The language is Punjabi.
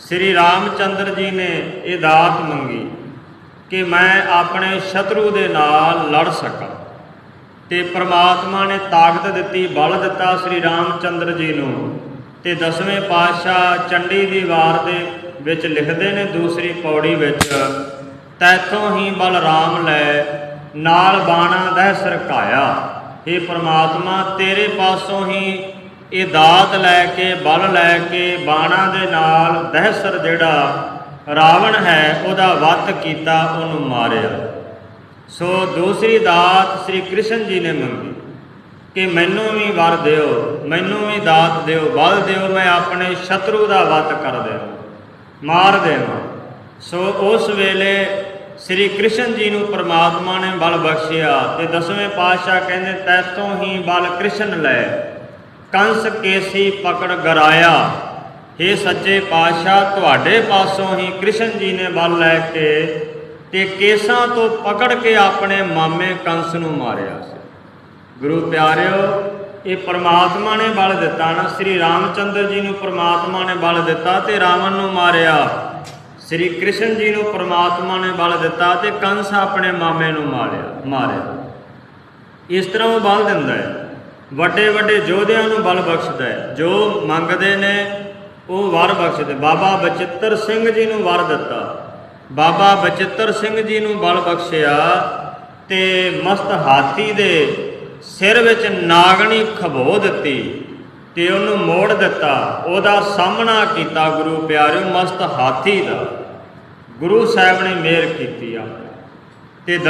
ਸ੍ਰੀ ਰਾਮਚੰਦਰ ਜੀ ਨੇ ਇਹ ਦਾਤ ਮੰਗੀ ਕਿ ਮੈਂ ਆਪਣੇ ਸ਼ਤਰੂ ਦੇ ਨਾਲ ਲੜ ਸਕਾਂ। ਤੇ ਪ੍ਰਮਾਤਮਾ ਨੇ ਤਾਕਤ ਦਿੱਤੀ, ਬਲ ਦਿੱਤਾ ਸ੍ਰੀ ਰਾਮਚੰਦਰ ਜੀ ਨੂੰ ਤੇ ਦਸਵੇਂ ਪਾਤਸ਼ਾਹ ਚੰਡੀ ਦੀ ਵਾਰ ਦੇ ਵਿੱਚ ਲਿਖਦੇ ਨੇ ਦੂਸਰੀ ਪੌੜੀ ਵਿੱਚ, ਤੈਥੋਂ ਹੀ ਬਲਰਾਮ ਲੈ, ਨਾਲ ਬਾਣਾ ਦਹਿ ਸਰਕਾਇਆ। ਇਹ ਪ੍ਰਮਾਤਮਾ, ਤੇਰੇ ਪਾਸੋਂ ਹੀ ਇਹ ਦਾਤ ਲੈ ਕੇ, ਬਲ ਲੈ ਕੇ, ਬਾਣਾ ਦੇ ਨਾਲ ਦਹਿਸਰ ਜਿਹੜਾ ਰਾਵਣ ਹੈ, ਉਹਦਾ ਵੱਤ ਕੀਤਾ, ਉਹਨੂੰ ਮਾਰਿਆ। ਸੋ ਦੂਸਰੀ ਦਾਤ ਸ੍ਰੀ ਕ੍ਰਿਸ਼ਨ ਜੀ ਨੇ ਮੰਗੀ ਕਿ ਮੈਨੂੰ ਵੀ ਵਰ ਦਿਓ, ਮੈਨੂੰ ਵੀ ਦਾਤ ਦਿਓ, ਬਲ ਦਿਓ, ਮੈਂ ਆਪਣੇ ਸ਼ਤਰੂ ਦਾ ਵੱਤ ਕਰ ਦੇਵਾਂ, ਮਾਰ ਦੇਵਾਂ। ਸੋ ਉਸ ਵੇਲੇ ਸ੍ਰੀ ਕ੍ਰਿਸ਼ਨ ਜੀ ਨੂੰ ਪ੍ਰਮਾਤਮਾ ਨੇ ਬਲ ਬਖਸ਼ਿਆ ਤੇ ਦਸਵੇਂ ਪਾਤਸ਼ਾਹ ਕਹਿੰਦੇ, ਤੈਤੋਂ ਹੀ ਬਲ ਕ੍ਰਿਸ਼ਨ ਲੈ। ਕੰਸ ਕੇਸੀ ਪਕੜ ਗਰਾਇਆ। हे ਸੱਚੇ ਪਾਤਸ਼ਾਹ, ਤੁਹਾਡੇ ਪਾਸੋਂ ਹੀ ਕ੍ਰਿਸ਼ਨ ਜੀ ਨੇ ਬਲ ਲੈ ਕੇ ਤੇ ਕੇਸਾਂ ਤੋਂ ਪਕੜ ਕੇ ਆਪਣੇ ਮਾਮੇ ਕੰਸ ਨੂੰ ਮਾਰਿਆ ਸੀ। ਗੁਰੂ ਪਿਆਰਿਓ, ਇਹ ਪਰਮਾਤਮਾ ਨੇ ਬਲ ਦਿੱਤਾ ਨਾ, ਸ੍ਰੀ ਰਾਮਚੰਦਰ ਜੀ ਨੂੰ ਪਰਮਾਤਮਾ ਨੇ ਬਲ ਦਿੱਤਾ ਤੇ ਰਾਵਣ ਨੂੰ ਮਾਰਿਆ। ਸ੍ਰੀ ਕ੍ਰਿਸ਼ਨ ਜੀ ਨੂੰ ਪਰਮਾਤਮਾ ਨੇ ਬਲ ਦਿੱਤਾ ਤੇ ਕੰਸ ਆਪਣੇ ਮਾਮੇ ਨੂੰ ਮਾਰਿਆ ਮਾਰਿਆ। ਇਸ ਤਰ੍ਹਾਂ ਉਹ ਬਲ ਦਿੰਦਾ ਹੈ। ਵੱਡੇ ਵੱਡੇ ਯੋਧਿਆਂ ਨੂੰ ਬਲ ਬਖਸ਼ਦਾ ਹੈ। ਜੋ ਮੰਗਦੇ ਨੇ, ਉਹ ਵਰ ਬਖਸ਼ਦੇ। ਬਾਬਾ ਬਚਿੱਤਰ ਸਿੰਘ ਜੀ ਨੂੰ ਵਰ ਦਿੱਤਾ। ਬਾਬਾ ਬਚਿੱਤਰ ਸਿੰਘ ਜੀ ਨੂੰ ਬਲ ਬਖਸ਼ਿਆ ਤੇ ਮਸਤ ਹਾਥੀ ਦੇ ਸਿਰ ਵਿੱਚ ਨਾਗਣੀ ਖਬੋ ਦਿੱਤੀ ਤੇ ਉਹਨੂੰ ਮੋੜ ਦਿੱਤਾ। ਉਹਦਾ ਸਾਹਮਣਾ ਕੀਤਾ ਗੁਰੂ ਪਿਆਰਿਓ ਮਸਤ ਹਾਥੀ ਦਾ। ਗੁਰੂ ਸਾਹਿਬ ਨੇ ਮਿਹਰ ਕੀਤੀ ਆ। ਤੇ